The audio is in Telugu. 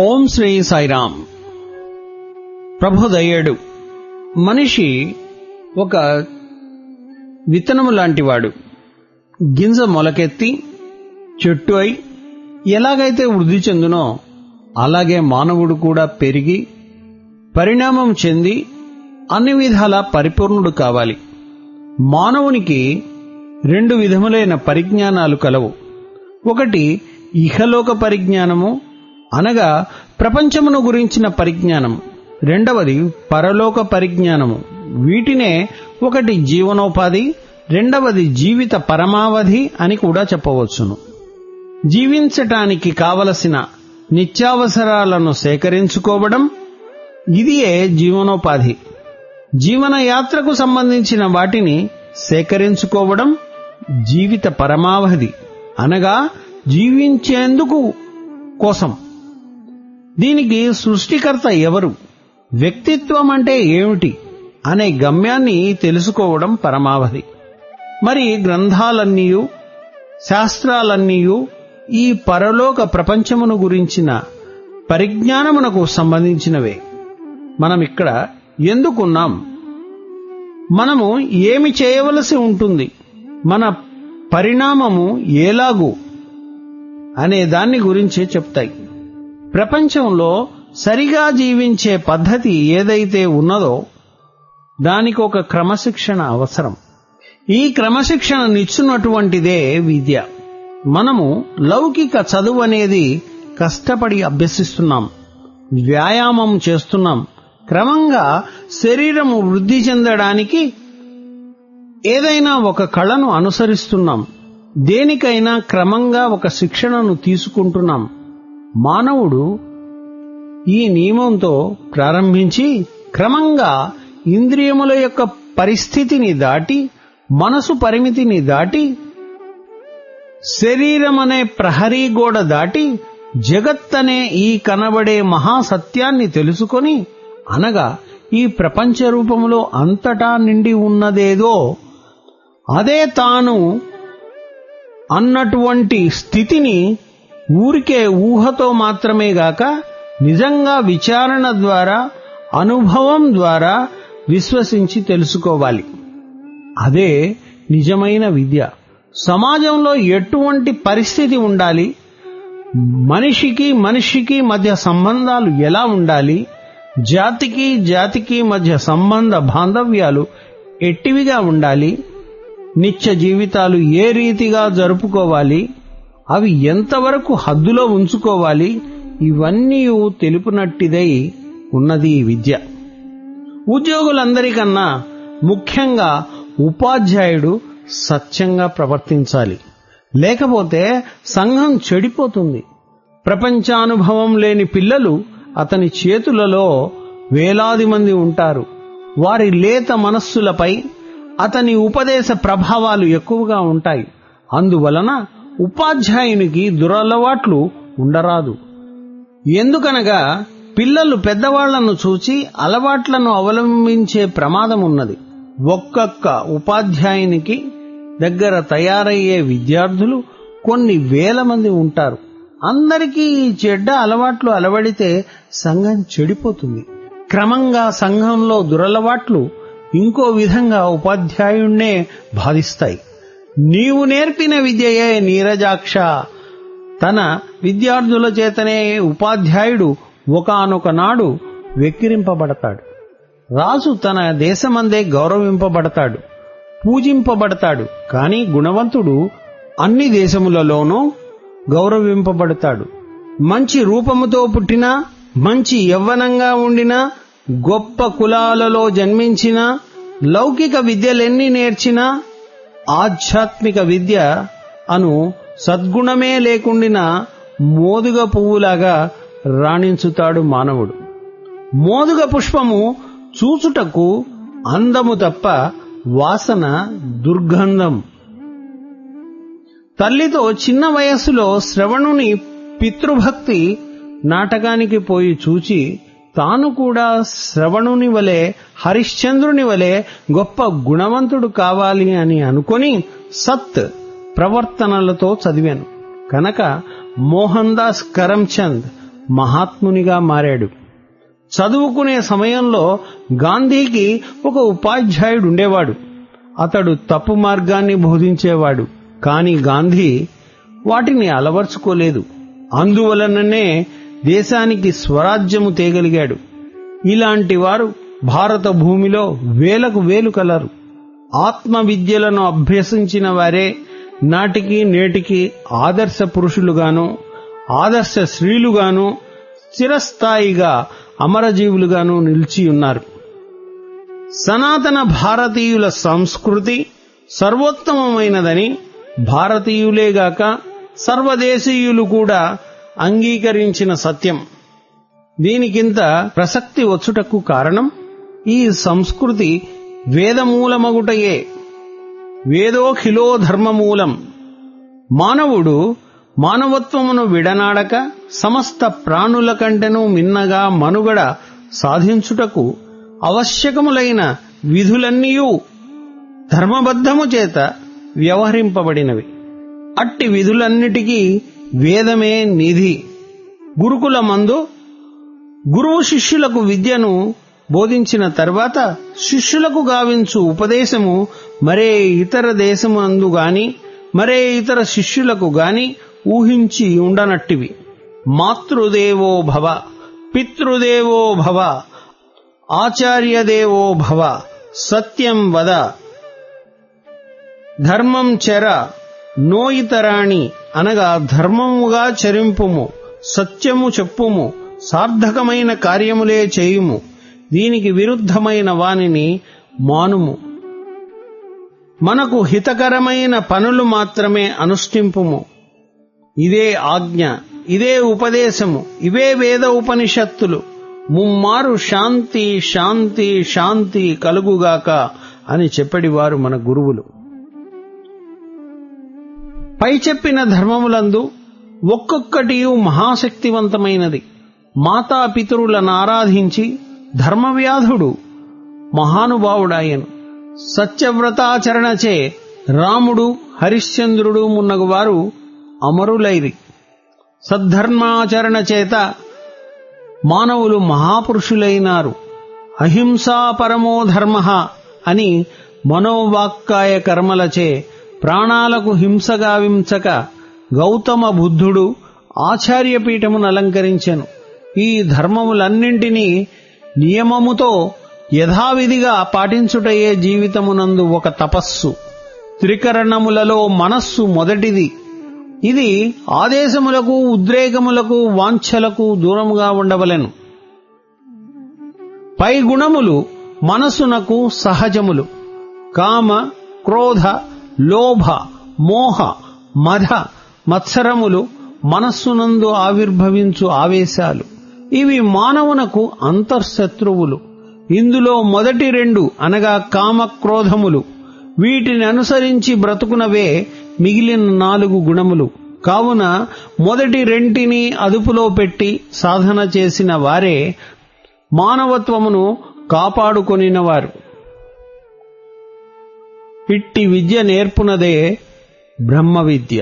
ఓం శ్రీ సాయిరామ్. ప్రభుదయ్యాడు మనిషి ఒక విత్తనము లాంటివాడు. గింజ మొలకెత్తి చెట్టు అయి ఎలాగైతే వృద్ధి చెందునో అలాగే మానవుడు కూడా పెరిగి పరిణామం చెంది అన్ని విధాల పరిపూర్ణుడు కావాలి. మానవునికి రెండు విధములైన పరిజ్ఞానాలు కలవు. ఒకటి ఇహలోక పరిజ్ఞానము అనగా ప్రపంచమును గురించిన పరిజ్ఞానం. రెండవది పరలోక పరిజ్ఞానము. వీటినే ఒకటి జీవనోపాధి రెండవది జీవిత పరమావధి అని కూడా చెప్పవచ్చును. జీవించటానికి కావలసిన నిత్యావసరాలను సేకరించుకోవడం ఇదియే జీవనోపాధి. జీవనయాత్రకు సంబంధించిన వాటిని సేకరించుకోవడం జీవిత పరమావధి. అనగా జీవించేందుకు కోసం. దీనికి సృష్టికర్త ఎవరు? వ్యక్తిత్వం అంటే ఏమిటి? అనే గమ్యాన్ని తెలుసుకోవడం పరమావధి. మరి గ్రంథాలన్నీయు శాస్త్రాలన్నీయు ఈ పరలోక ప్రపంచమును గురించిన పరిజ్ఞానమునకు సంబంధించినవే. మనం ఇక్కడ ఎందుకున్నాం? మనము ఏమి చేయవలసి ఉంటుంది? మన పరిణామము ఎలాగూ అనే దాన్ని గురించి చెప్తాయి. ప్రపంచంలో సరిగా జీవించే పద్ధతి ఏదైతే ఉన్నదో దానికి ఒక క్రమశిక్షణ అవసరం. ఈ క్రమశిక్షణ నిచ్చున్నటువంటిదే విద్య. మనము లౌకిక చదువు అనేది కష్టపడి అభ్యసిస్తున్నాం. వ్యాయామం చేస్తున్నాం. క్రమంగా శరీరము వృద్ధి చెందడానికి ఏదైనా ఒక కళను అనుసరిస్తున్నాం. దేనికైనా క్రమంగా ఒక శిక్షణను తీసుకుంటున్నాం. మానవుడు ఈ నియమంతో ప్రారంభించి క్రమంగా ఇంద్రియముల యొక్క పరిస్థితిని దాటి మనసు పరిమితిని దాటి శరీరం అనే ప్రహరీ గోడ దాటి జగత్తనే ఈ కనబడే మహాసత్యాన్ని తెలుసుకొని అనగా ఈ ప్రపంచ రూపంలో అంతటా నిండి ఉన్నదేదో అదే తాను అన్నటువంటి స్థితిని ఊరికే ఊహతో మాత్రమే గాక నిజంగా విచారణ ద్వారా అనుభవం ద్వారా విశ్వసించి తెలుసుకోవాలి. అదే నిజమైన విద్య. సమాజంలో ఎటువంటి పరిస్థితి ఉండాలి? మనిషికి మనిషికి మధ్య సంబంధాలు ఎలా ఉండాలి? జాతికి జాతికి మధ్య సంబంధ బాంధవ్యాలు ఎట్టివిగా ఉండాలి? నిత్య జీవితాలు ఏ రీతిగా జరుపుకోవాలి? అవి ఎంతవరకు హద్దులో ఉంచుకోవాలి? ఇవన్నీ తెలుపునట్టిదై ఉన్నది ఈ విద్య. ఉద్యోగులందరికన్నా ముఖ్యంగా ఉపాధ్యాయుడు సత్యంగా ప్రవర్తించాలి. లేకపోతే సంఘం చెడిపోతుంది. ప్రపంచానుభవం లేని పిల్లలు అతని చేతులలో వేలాది మంది ఉంటారు. వారి లేత మనస్సులపై అతని ఉపదేశ ప్రభావాలు ఎక్కువగా ఉంటాయి. అందువలన ఉపాధ్యాయునికి దురలవాట్లు ఉండరాదు. ఎందుకనగా పిల్లలు పెద్దవాళ్ళను చూచి అలవాట్లను అవలంబించే ప్రమాదం ఉన్నది ఒక్కొక్క ఉపాధ్యాయునికి దగ్గర తయారయ్యే విద్యార్థులు కొన్ని వేల మంది ఉంటారు. అందరికీ ఈ చెడ్డ అలవాట్లు అలవడితే సంఘం చెడిపోతుంది. క్రమంగా సంఘంలో దురలవాట్లు ఇంకో విధంగా ఉపాధ్యాయుణ్ణే బాధిస్తాయి. నీవు నేర్పిన విద్యయే నీరజాక్ష. తన విద్యార్థుల చేతనే ఉపాధ్యాయుడు ఒకనొక నాడు వెక్కిరింపబడతాడు. రాజు తన దేశమందే గౌరవింపబడతాడు పూజింపబడతాడు కాని గుణవంతుడు అన్ని దేశములలోనూ గౌరవింపబడతాడు. మంచి రూపముతో పుట్టినా మంచి యవ్వనంగా ఉండినా గొప్ప కులాలలో జన్మించిన లౌకిక విద్యలెన్ని నేర్చినా ఆధ్యాత్మిక విద్య అను సద్గుణమే లేకుండిన మోదుగ పువ్వులాగా రాణించుతాడు మానవుడు. మోదుగ పుష్పము చూచుటకు అందము తప్ప వాసన దుర్గంధం. తల్లితో చిన్న వయస్సులో శ్రవణుని పితృభక్తి నాటకానికి పోయి చూచి తాను కూడా శ్రవణుని వలె హరిశ్చంద్రుని వలె గొప్ప గుణవంతుడు కావాలి అని అనుకొని సత్ ప్రవర్తనలతో చదివాను. కనుక మోహన్ దాస్ కరంచంద్ మహాత్మునిగా మారాడు. చదువుకునే సమయంలో గాంధీకి ఒక ఉపాధ్యాయుడు ఉండేవాడు. అతడు తప్పు మార్గాన్ని బోధించేవాడు. కాని గాంధీ వాటిని అలవర్చుకోలేదు. అందువలననే దేశానికి స్వరాజ్యము తేగలిగాడు. ఇలాంటి వారు భారత భూమిలో వేలకు వేలు కలరు. ఆత్మ విద్యలను అభ్యసించిన వారే నాటికి నేటికి ఆదర్శ పురుషులుగాను ఆదర్శ స్త్రీలుగాను స్థిరస్థాయిగా అమరజీవులుగాను నిలిచి ఉన్నారు. సనాతన భారతీయుల సంస్కృతి సర్వోత్తమమైనదని భారతీయులేగాక సర్వదేశీయులు కూడా అంగీకరించిన సత్యం. దీనికింత ప్రసక్తి వచ్చుటకు కారణం ఈ సంస్కృతి వేదమూలమగుటయే. వేదోఖిలో ధర్మమూలం మానవుడు మానవత్వమును విడనాడక సమస్త ప్రాణుల కంటెను మిన్నగా మనుగడ సాధించుటకు అవశ్యకములైన విధులన్నీయూ ధర్మబద్ధము చేత వ్యవహరింపబడినవి. అట్టి విధులన్నిటికీ వేదమే నిధి. గురుకుల మందు గురువు శిష్యులకు విద్యను బోధించిన తర్వాత శిష్యులకు గావించు ఉపదేశము మరే ఇతర దేశమందు గాని మరే ఇతర శిష్యులకు గాని ఊహించి ఉండనట్టివి. మాతృదేవో భవ పితృదేవో భవ ఆచార్యదేవో భవ సత్యం వద ధర్మం చెర నోయితరాణి అనగా ధర్మముగా చరింపుము సత్యము చెప్పుము సార్థకమైన కార్యములే చేయుము దీనికి విరుద్ధమైన వానిని మానుము. మనకు హితకరమైన పనులు మాత్రమే అనుష్ఠింపుము. ఇదే ఆజ్ఞ ఇదే ఉపదేశము ఇవే వేద ఉపనిషత్తులు. ముమ్మారు శాంతి శాంతి శాంతి కలుగుగాక అని చెప్పడివారు మన గురువులు. పై చెప్పిన ధర్మములందు ఒక్కొక్కటి మహాశక్తివంతమైనది. మాతాపితరులను ఆరాధించి ధర్మవ్యాధుడు మహానుభావుడాయను. సత్యవ్రతాచరణచే రాముడు హరిశ్చంద్రుడు మున్నగువారు అమరులైరి. సద్ధర్మాచరణ చేత మానవులు మహాపురుషులైనారు. అహింసా పరమో ధర్మ అని మనోవాక్కాయ కర్మలచే ప్రాణాలకు హింసగా వించక గౌతమ బుద్ధుడు ఆచార్యపీఠమును అలంకరించెను. ఈ ధర్మములన్నింటినీ నియమముతో యథావిధిగా పాటించుటయే జీవితమునందు ఒక తపస్సు. త్రికరణములలో మనస్సు మొదటిది. ఇది ఆదేశములకు ఉద్రేకములకు వాంఛలకు దూరముగా ఉండవలెను. పై గుణములు మనస్సునకు సహజములు. కామ క్రోధ లోభ మోహ మధ మత్సరములు మనస్సునందు ఆవిర్భవించు ఆవేశాలు. ఇవి మానవునకు అంతర్శత్రువులు. ఇందులో మొదటి రెండు అనగా కామ క్రోధములు వీటిని అనుసరించి బ్రతుకునవే మిగిలిన నాలుగు గుణములు. కావున మొదటి రెంటిని అదుపులో పెట్టి సాధన చేసిన వారే మానవత్వమును కాపాడుకొనినవారు. ఇట్టి విద్య నేర్పునదే బ్రహ్మ విద్య